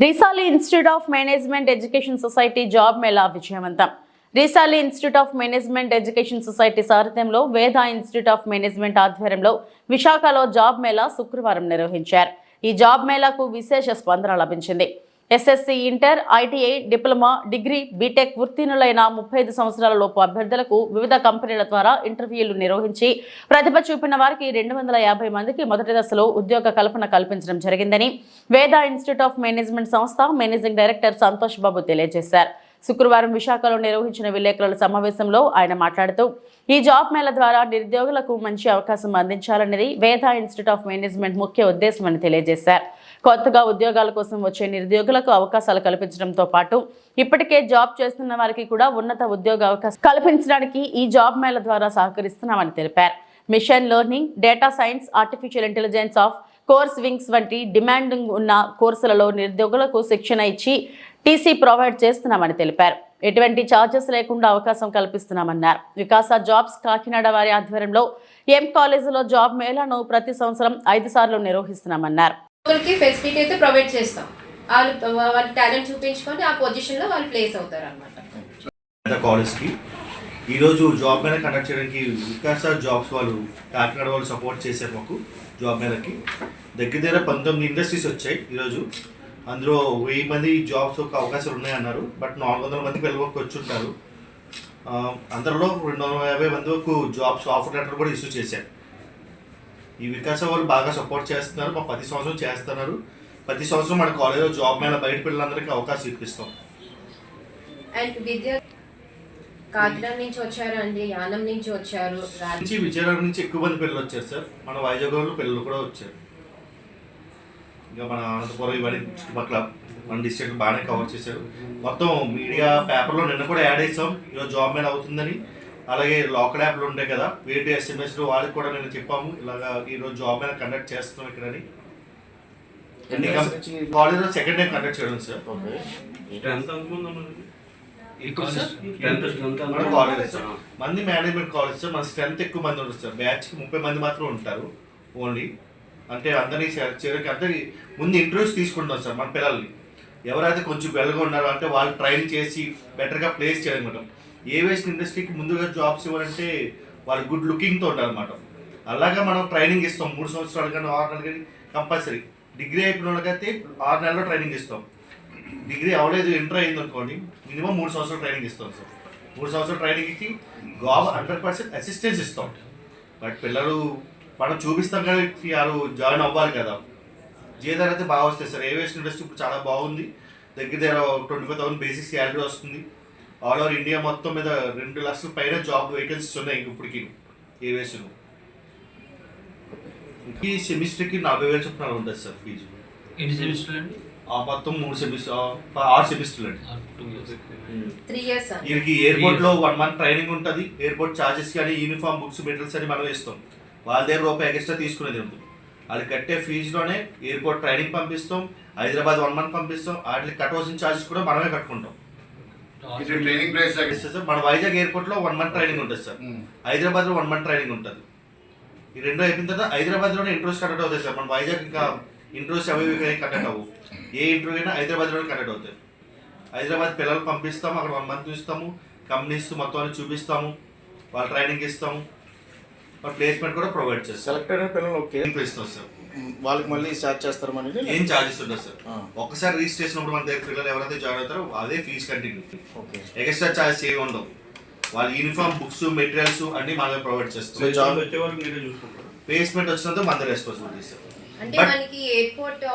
Risali institute of management education society job Mela విజయవంతం. Risali institute of management education society సారథ్యంలో Veda institute of management ఆధ్వర్యంలో విశాఖలో job Mela శుక్రవారం నిర్వహించారు. ఈ జాబ్ మేళాకు విశేష స్పందన లభించింది. SSC inter ITI diploma degree BTech ఉత్తీర్ణులైన ముప్పై ఐదు సంవత్సరాల లోపు అభ్యర్థులకు వివిధ కంపెనీల ద్వారా ఇంటర్వ్యూలు నిర్వహించి ప్రతిభ చూపిన వారికి రెండు వందల యాభై మందికి మొదటి దశలో ఉద్యోగ కల్పన కల్పించడం జరిగిందని వేద ఇన్స్టిట్యూట్ ఆఫ్ మేనేజ్మెంట్ సంస్థ మేనేజింగ్ డైరెక్టర్ సంతోష్ బాబు తెలియజేశారు. శుక్రవారం విశాఖలో నిర్వహించిన విలేకరుల సమావేశంలో ఆయన మాట్లాడుతూ ఈ జాబ్ మేళ ద్వారా నిరుద్యోగులకు మంచి అవకాశం అందించాలనేది వేద ఇన్స్టిట్యూట్ ఆఫ్ మేనేజ్మెంట్ ముఖ్య ఉద్దేశమని తెలియజేశారు. కొత్తగా ఉద్యోగాల కోసం వచ్చే నిరుద్యోగులకు అవకాశాలు కల్పించడంతో పాటు ఇప్పటికే జాబ్ చేస్తున్న వారికి కూడా ఉన్నత ఉద్యోగ అవకాశం కల్పించడానికి ఈ జాబ్ మేళ ద్వారా సహకరిస్తున్నామని తెలిపారు. Machine learning data science artificial intelligence of course wings వంటి డిమాండింగ్ ఉన్న కోర్సులలో నిరుద్యోగులకు శిక్షణ ఇచ్చి టీసీ ప్రొవైడ్ చేస్తున్నామని తెలిపారు. ఎటువంటి ఛార్జెస్ లేకుండా అవకాశం కల్పిస్తున్నామన్నారు. వికాస జాబ్స్ కాకినాడ వారి ఆధ్వర్యంలో ఎం కాలేజీలో జాబ్ మేళాను ప్రతి సంవత్సరం ఐదు సార్లు నిర్వహిస్తున్నామన్నారు. వాళ్ళకి ఫెసిలిటీ అయితే ప్రొవైడ్ చేస్తాం. వాళ్ళు వాళ్ళ టాలెంట్ చూపించుకొని ఆ పొజిషన్లో వాళ్ళు ప్లేస్ అవుతారు అనమాట కాలేజ్కి ఈరోజు జాబ్ మేళ కండక్ట్ చేయడానికి వికాస జాబ్స్ వాళ్ళు కాకినాడ వాళ్ళు సపోర్ట్ చేశారు మాకు జాబ్ మేళకి దగ్గర దగ్గర పంతొమ్మిది ఇండస్ట్రీస్ వచ్చాయి ఈరోజు అందులో వెయ్యి మంది జాబ్స్ ఒక అవకాశాలు ఉన్నాయన్నారు. బట్ నాలుగు వందల మంది పిల్లలకు వచ్చుంటారు. అందరిలో రెండు వందల యాభై మంది వరకు జాబ్స్ ఆఫర్ లెటర్ కూడా ఇష్యూ చేశారు. ఈ వికాస వాళ్ళు బాగా సపోర్ట్ చేస్తున్నారు. మా ప్రతి సంవత్సరం చేస్తున్నారు. ప్రతి సంవత్సరం మన కాలేజ్లో జాబ్ మేళ బయట పిల్లలందరికీ అవకాశం ఇప్పిస్తాం. అండ్ విద్య కాకినాడ నుంచి వచ్చారు అండి. యానం నుంచి వచ్చారు. నుంచి విజయనగరం నుంచి ఎక్కువ మంది పిల్లలు వచ్చారు సార్. మన వైజాగ్లో పిల్లలు కూడా వచ్చారు. ఇంకా మన అనంతపురం ఇవన్నీ చుట్టుపక్కల మన డిస్ట్రిక్ట్ బాగానే కవర్ చేశారు. మొత్తం మీడియా పేపర్లో నిన్న కూడా యాడ్ చేసాం ఈరోజు జాబ్ మీద అవుతుందని. అలాగే లోకల్ యాప్లు ఉంటాయి కదా వేటి ఎస్ఎంఎస్ వాళ్ళకి కూడా నేను చెప్పాము. ఇలాగా ఈరోజు జాబ్ మీద కండక్ట్ చేస్తున్నాం ఇక్కడని? కాలేజ్లో సెకండ్ టైం కండక్ట్ చేయడం సార్. కాలేజ్ మంది మేనేజ్మెంట్ కాలేజ్ సార్. మన స్ట్రెంత్ ఎక్కువ మంది ఉంటుంది సార్. బ్యాచ్కి ముప్పై మంది మాత్రం ఉంటారు ఓన్లీ అంటే అందరినీ చే- చేరకి అంటే ముందు ఇంటర్వ్యూస్ తీసుకుంటాం సార్ మన పిల్లల్ని. ఎవరైతే కొంచెం వెల్గా ఉన్నారో అంటే వాళ్ళు ట్రైన్ చేసి బెటర్గా ప్లేస్ చేయడం ఏవియేషన్ ఇండస్ట్రీకి ముందుగా జాబ్స్ ఇవ్వాలంటే వాళ్ళు గుడ్ లుకింగ్తో ఉండాలన్నమాట అలాగా మనం ట్రైనింగ్ ఇస్తాం. మూడు సంవత్సరాలు కానీ ఆరు నెలలు కానీ కంపల్సరీ డిగ్రీ అయిపోయిన వాళ్ళకైతే ఆరు నెలల్లో ట్రైనింగ్ ఇస్తాం. డిగ్రీ అవ్వలేదు ఎంటర్ అయింది అనుకోండి మినిమం మూడు సంవత్సరాలు ట్రైనింగ్ ఇస్తాం సార్. మూడు సంవత్సరాలు ట్రైనింగ్ ఇచ్చి జాబ్ హండ్రెడ్ పర్సెంట్ అసిస్టెన్స్ ఇస్తాం. బట్ పిల్లలు మనం చూపిస్తాం కానీ వాళ్ళు జాయిన్ అవ్వాలి కదా. జీతాలు అయితే బాగా వస్తాయి సార్. ఏవియేషన్ ఇండస్ట్రీ ఇప్పుడు చాలా బాగుంది. దగ్గర దగ్గర twenty five thousand basic salary వస్తుంది. ఆల్ ఓవర్ ఇండియా మొత్తం మీద రెండు లక్షల పైన జాబ్ వేకెన్సీస్ ఉన్నాయి ఇంక ఇప్పటికి. ఏవియేషన్ ఈ సెమిస్టర్కి నలభై వేలు చొప్పున ఉంటుంది సార్ ఫీజు. ఎన్ని సెమిస్టర్ అండి? ఆ మొత్తం మూడు సెమిస్టర్ ఆరు సెమిస్టర్లు అండి. వీరికి ఎయిర్పోర్ట్లో వన్ మంత్ ట్రైనింగ్ ఉంటుంది. ఎయిర్పోర్ట్ చార్జెస్ కానీ యూనిఫామ్ బుక్స్ మెటీరియల్స్ అని మనం ఇస్తాం. వాళ్ళ దగ్గర రూపాయి ఎక్స్ట్రా తీసుకునేది ఉంటుంది వాళ్ళు కట్టే ఫీజులోనే ఎయిర్పోర్ట్ ట్రైనింగ్ పంపిస్తాం. హైదరాబాద్ వన్ మంత్ పంపిస్తాం. వాటికి కట్టవలసిన చార్జెస్ కూడా మనమే కట్టుకుంటాం. ఇది ట్రైనింగ్ ప్లేస్ సార్ మన వైజాగ్ ఎయిర్పోర్ట్లో వన్ మంత్ ట్రైనింగ్ ఉంటుంది సార్ హైదరాబాద్లో వన్ మంత్ ట్రైనింగ్ ఉంటుంది. ఈ రెండు అయిపోయిన తర్వాత హైదరాబాద్లోనే ఇంటర్వ్యూస్ కండక్ట్ అవుతాయి సార్ మన వైజాగ్ ఇంకా ఇంటర్వ్యూస్ అవి కండక్ట్ అవ్వు. ఏ ఇంటర్వ్యూ అయినా హైదరాబాద్లోనే కండక్ట్ అవుతాయి. హైదరాబాద్ పిల్లలు పంపిస్తాము అక్కడ వన్ మంత్ చూస్తాము. కంపెనీస్ మొత్తం అన్ని చూపిస్తాము. వాళ్ళ ట్రైనింగ్ ఇస్తాము. వాళ్ళ ప్లేస్మెంట్ కూడా ప్రొవైడ్ చేస్తాం సెలెక్ట్ అయిన పిల్లలు ఓకే. ఇస్తాం సార్ వాళ్ళకి మళ్ళీ స్టార్ట్ చేస్తారు మనకి ఏం ఛార్జెస్ ఉండదు సార్. ఒక్కసారి రిజిస్ట్రేషన్ అప్పుడు మన దగ్గర పిల్లలు ఎవరైతే జాయిన్ అవుతారో అదే fee continue okay. Extra charges ఏమి ఉండవు. వాళ్ళ యూనిఫామ్ బుక్స్ మెటీరియల్స్ అన్ని మనమే ప్రొవైడ్ చేస్తాం. జాబ్ వచ్చే వరకు మీరే చూసుకుంటారు. ప్లేస్మెంట్ వచ్చినంత మన రెస్పాన్సిబిలిటీ సార్. అంటే మనకి ఎయిర్పోర్ట్